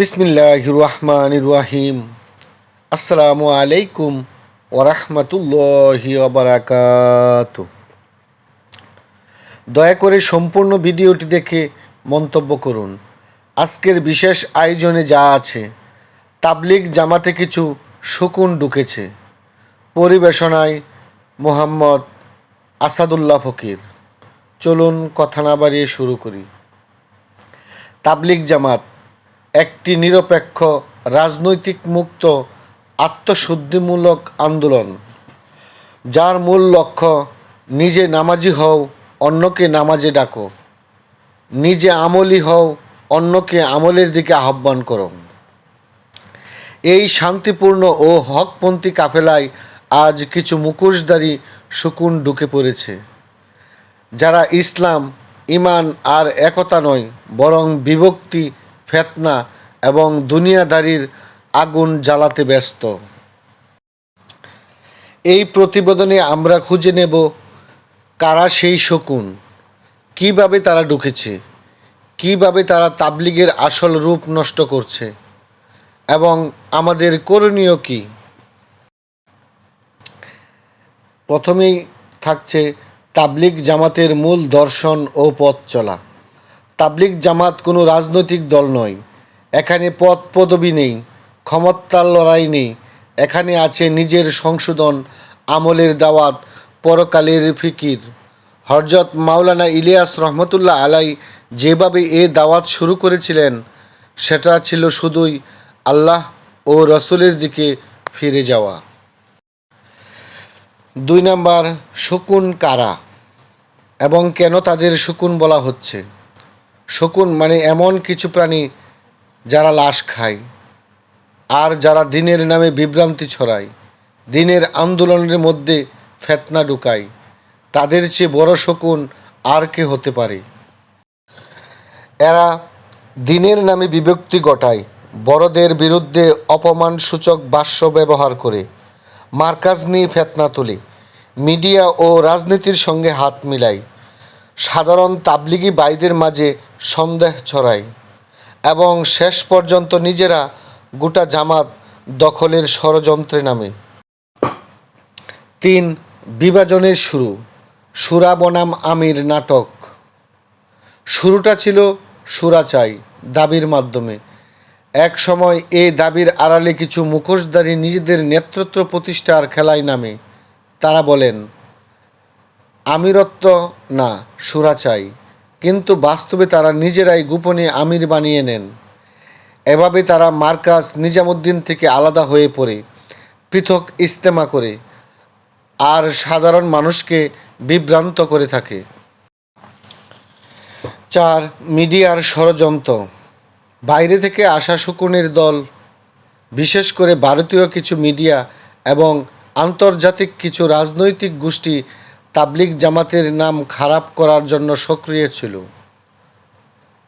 বিসমিল্লাহ রহমান রাহিম। আসসালামু আলাইকুম ওরহমতুল্লাহি ওবরাকাত দয়া করে সম্পূর্ণ ভিডিওটি দেখে মন্তব্য করুন। আজকের বিশেষ আয়োজনে যা আছে, তাবলিগ জামাতে কিছু শকুন ঢুকেছে। পরিবেশনায় মোহাম্মদ আসাদুল্লাহ ফকির। চলুন কথা না বাড়িয়ে শুরু করি। তাবলিগ জামাত একটি নিরপেক্ষ রাজনৈতিক মুক্ত আত্মশুদ্ধিমূলক আন্দোলন, যার মূল লক্ষ্য, নিজে নামাজি হও, অন্যকে নামাজে ডাকো। নিজে আমলি হও, অন্যকে আমলের দিকে আহ্বান করো। এই শান্তিপূর্ণ ও হকপন্থী কাফেলায় আজ কিছু মুখোশধারী শকুন ঢুকে পড়েছে, যারা ইসলাম, ইমান আর একতা নয়, বরং বিভক্তি ফেতনা এবং দুনিয়াদারির আগুন জ্বালাতে ব্যস্ত। এই প্রতিবেদনে আমরা খুঁজে নেব কারা সেই শকুন, কীভাবে তারা ঢুকেছে, কীভাবে তারা তাবলিগের আসল রূপ নষ্ট করছে এবং আমাদের করণীয় কি। প্রথমেই থাকছে তাবলিগ জামাতের মূল দর্শন ও পথ চলা। তাবলিগ জামাত কোনো রাজনৈতিক দল নয়। এখানে পদ পদবি নেই, ক্ষমতার লড়াই নেই। এখানে আছে নিজের সংশোধন, আমলের দাওয়াত, পরকালের ফিকির। হরজত মাওলানা ইলিয়াস রহমতুল্লাহ আলাই যেভাবে এ দাওয়াত শুরু করেছিলেন, সেটা ছিল শুধুই আল্লাহ ও রসুলের দিকে ফিরে যাওয়া। দুই নাম্বার, শকুন কারা এবং কেন তাদের শকুন বলা হচ্ছে? শকুন মানে এমন কিছু প্রাণী যারা লাশ খায় আর যারা দিনের নামে বিভ্রান্তি ছড়ায়, দিনের আন্দোলনের মধ্যে ফেতনা ঢুকায়। তাদের চেয়ে বড় শকুন আর কে হতে পারে? এরা দিনের নামে বিভক্তি ঘটায়, বড়দের বিরুদ্ধে অপমানসূচক ভাষ্য ব্যবহার করে, মার্কাজ নিয়ে ফেতনা তোলে, মিডিয়া ও রাজনীতির সঙ্গে হাত মিলায়। সাধারণ তাবলিগি বাইদের মাঝে সন্দেহ ছড়ায় এবং শেষ পর্যন্ত নিজেরা গোটা জামাত দখলের ষড়যন্ত্রে নামে। তিন, বিভাজনের শুরু, সুরা বনাম আমির নাটক। শুরুটা ছিল সুরাচাই দাবির মাধ্যমে। এক সময় এই দাবির আড়ালে কিছু মুখোশধারী নিজেদের নেতৃত্ব প্রতিষ্ঠার খেলায় নামে। তারা বলেন আমিরত্ব না, সুরা চাই। কিন্তু বাস্তবে তারা নিজেরাই গোপনে আমির বানিয়ে নেন। এভাবে তারা মার্কাস নিজামুদ্দিন থেকে আলাদা হয়ে পড়ে, পৃথক ইস্তেমা করে, আর সাধারণ মানুষকে বিভ্রান্ত করে থাকে। চার, মিডিয়ার ষড়যন্ত্র। বাইরে থেকে আসা শকুনের দল, বিশেষ করে ভারতীয় কিছু মিডিয়া এবং আন্তর্জাতিক কিছু রাজনৈতিক গোষ্ঠী তাবলিগ জামাতের নাম খারাপ করার জন্য সক্রিয় ছিল।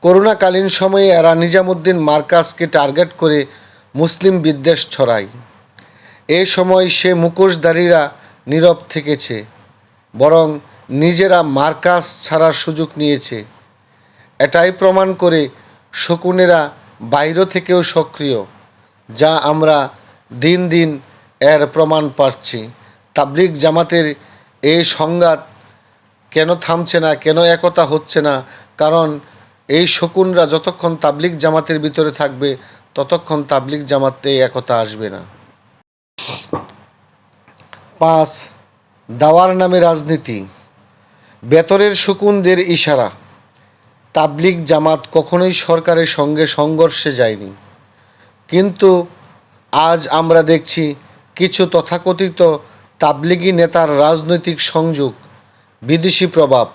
করোনাকালীন সময়ে এরা নিজামুদ্দিন মার্কাসকে টার্গেট করে মুসলিম বিদ্বেষ ছড়ায়। এ সময় সে মুখোশধারীরা নীরব থেকেছে, বরং নিজেরা মার্কাস ছাড়ার সুযোগ নিয়েছে। এটাই প্রমাণ করে শকুনেরা বাইরে থেকেও সক্রিয়, যা আমরা দিন দিন এর প্রমাণ পাচ্ছি। তাবলিগ জামাতের এই সংঘাত কেন থামছে না, কেন একতা হচ্ছে না? কারণ এই শকুনরা যতক্ষণ তাবলিগ জামাতের ভিতরে থাকবে, ততক্ষণ তাবলিগ জামাতে একতা আসবে না। পাঁচ, দাওয়ার নামে রাজনীতি। বেতরের শকুনদের ইশারা, তাবলিগ জামাত কখনোই সরকারের সঙ্গে সংঘর্ষে যায়নি। কিন্তু আজ আমরা দেখছি কিছু তথাকথিত তাবলিগি নেতার রাজনৈতিক সংযোগ, বিদেশি প্রভাব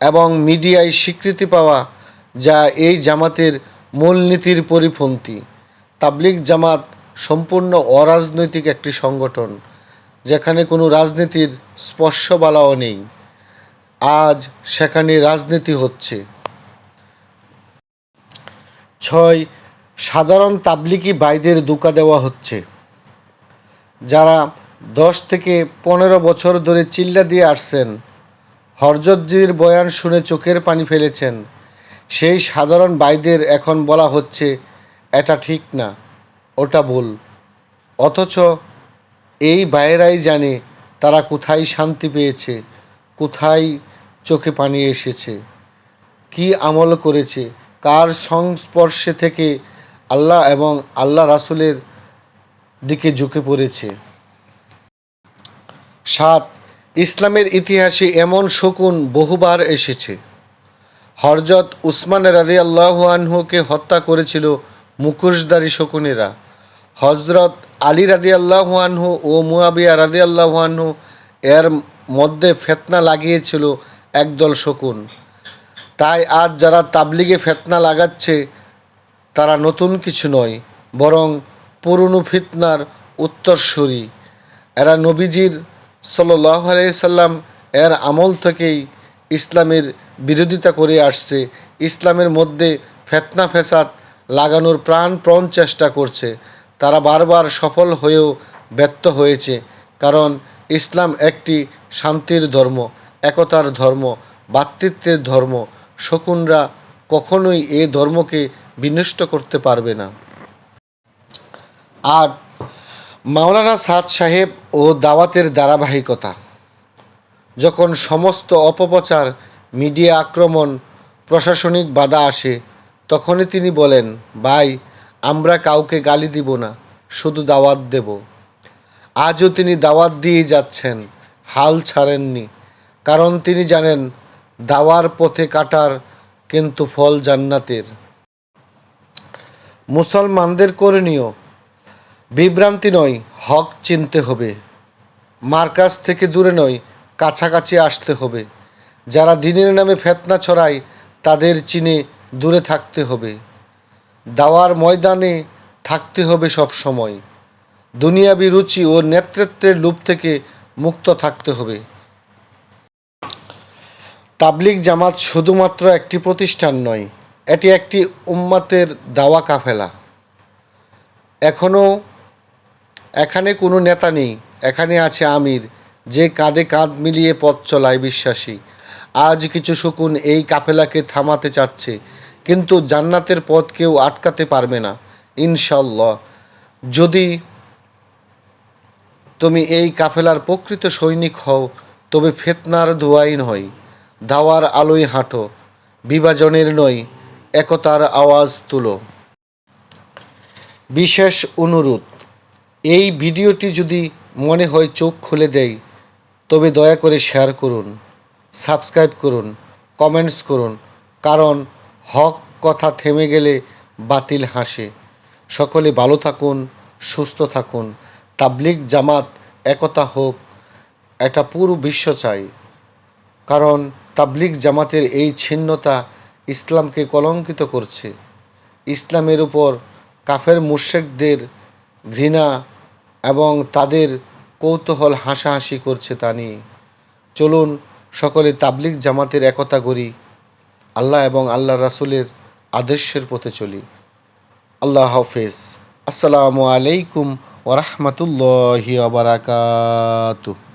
এবং মিডিয়ায় স্বীকৃতি পাওয়া যা এই জামাতের মূলনীতির পরিপন্থী। তাবলিগ জামাত সম্পূর্ণ অরাজনৈতিক একটি সংগঠন, যেখানে কোনো রাজনীতির স্পর্শবালাও নেই। আজ সেখানে রাজনীতি হচ্ছে। ছয়, সাধারণ তাবলিকি ভাইদের দুকা দেওয়া হচ্ছে। যারা দশ থেকে পনেরো বছর ধরে চিল্লা দিয়ে আসছেন। হরজতজির বয়ান শুনে চোখের পানি ফেলেছেন। সেই সাধারণ বাইদের এখন বলা হচ্ছে, এটা ঠিক না, ওটা ভুল। অথচ এই বাইরাই জানে তারা কোথায় শান্তি পেয়েছে, কোথায় চোখে পানি এসেছে, কি আমল করেছে, কার সংস্পর্শে থেকে আল্লাহ এবং আল্লাহ রাসুলের দিকে ঝুঁকে পড়েছে। সাত, ইসলামের ইতিহাসে এমন শকুন বহুবার এসেছে। হরজত উসমান রাজি আল্লাহুয়ানহুকে হত্যা করেছিল মুখোশধারী শকুনেরা। হজরত আলী রাজি আল্লাহুয়ানহু ও মুয়াবিয়া রাজি আল্লাহুয়ানহু এর মধ্যে ফেতনা লাগিয়েছিল একদল শকুন। তাই আজ যারা তাবলিগে ফেতনা লাগাচ্ছে, তারা নতুন কিছু নয়, বরং পুরনো ফিতনার উত্তরসূরি। এরা নবীজির সাল্লাহ সাল্লাম এর আমল থেকেই ইসলামের বিরোধিতা করে আসছে। ইসলামের মধ্যে ফেতনা ফেসাদ লাগানোর প্রাণপ্রণ চেষ্টা করছে। তারা বারবার সফল হয়েও ব্যর্থ হয়েছে। কারণ ইসলাম একটি শান্তির ধর্ম, একতার ধর্ম, ভাতৃত্বের ধর্ম। শকুনরা কখনোই এ ধর্মকে বিনষ্ট করতে পারবে না। আর মাওলানা সাদ সাহেব ও দাওয়াতের ধারাবাহিকতা। যখন সমস্ত অপপ্রচার, মিডিয়া আক্রমণ, প্রশাসনিক বাধা আসে, তখনই তিনি বলেন, ভাই, আমরা কাউকে গালি দিব না, শুধু দাওয়াত দেব। আজও তিনি দাওয়াত দিয়ে যাচ্ছেন, হাল ছাড়েননি। কারণ তিনি জানেন, দাওয়ার পথে কাটার কিন্তু ফল জান্নাতের। মুসলমানদের করণীয় বিভ্রান্তি নয়, হক চিনতে হবে। মার্কাজ থেকে দূরে নয়, কাছাকাছি আসতে হবে। যারা দিনের নামে ফেতনা ছড়ায়, তাদের চিনে দূরে থাকতে হবে। দাওয়ার ময়দানে থাকতে হবে সব সময় দুনিয়াবি রুচি ও নেতৃত্বের লোভ থেকে মুক্ত থাকতে হবে। তাবলিগ জামাত শুধুমাত্র একটি প্রতিষ্ঠান নয়, এটি একটি উম্মাতের দাওয়া কাফেলা। এখনও এখানে কোনো নেতা নেই, এখানে আছে আমির, যে কাঁধে কাঁধ মিলিয়ে পথ চলায় বিশ্বাসী। আজ কিছু শকুন এই কাফেলাকে থামাতে চাচ্ছে, কিন্তু জান্নাতের পথ কেউ আটকাতে পারবে না ইনশাল্লাহ যদি তুমি এই কাফেলার প্রকৃত সৈনিক হও, তবে ফেতনার ধোয়াই নয়, দাওয়ার আলোয় হাঁটো, বিভাজনের নয়, একতার আওয়াজ তুলো। বিশেষ অনুরোধ এই ভিডিওটি যদি মনে হয় চোখ খুলে দেয়, তবে দয়া করে শেয়ার করুন সাবস্ক্রাইব করুন কমেন্টস করুন, কারণ হক কথা থেমে গেলে বাতিল হাসে। সকলে ভালো থাকুন, সুস্থ থাকুন। তাবলিগ জামাত একতা হোক, এটা পুরো বিশ্ব চাই। কারণ তাবলিগ জামাতের এই ছিন্নতা ইসলামকে কলঙ্কিত করছে। ইসলামের উপর কাফের মুর্শেকদের ঘৃণা এবং তাদের কৌতূহল হাসাহাসি করছে তা নিয়ে। চলুন সকলে তাবলিক জামাতের একতা করি। আল্লাহ এবং আল্লাহ রাসুলের আদর্শের পথে চলি। আল্লাহ হাফেজ। আসসালামু আলাইকুম ওরহমতুল্লাহি আবরাকাতুহ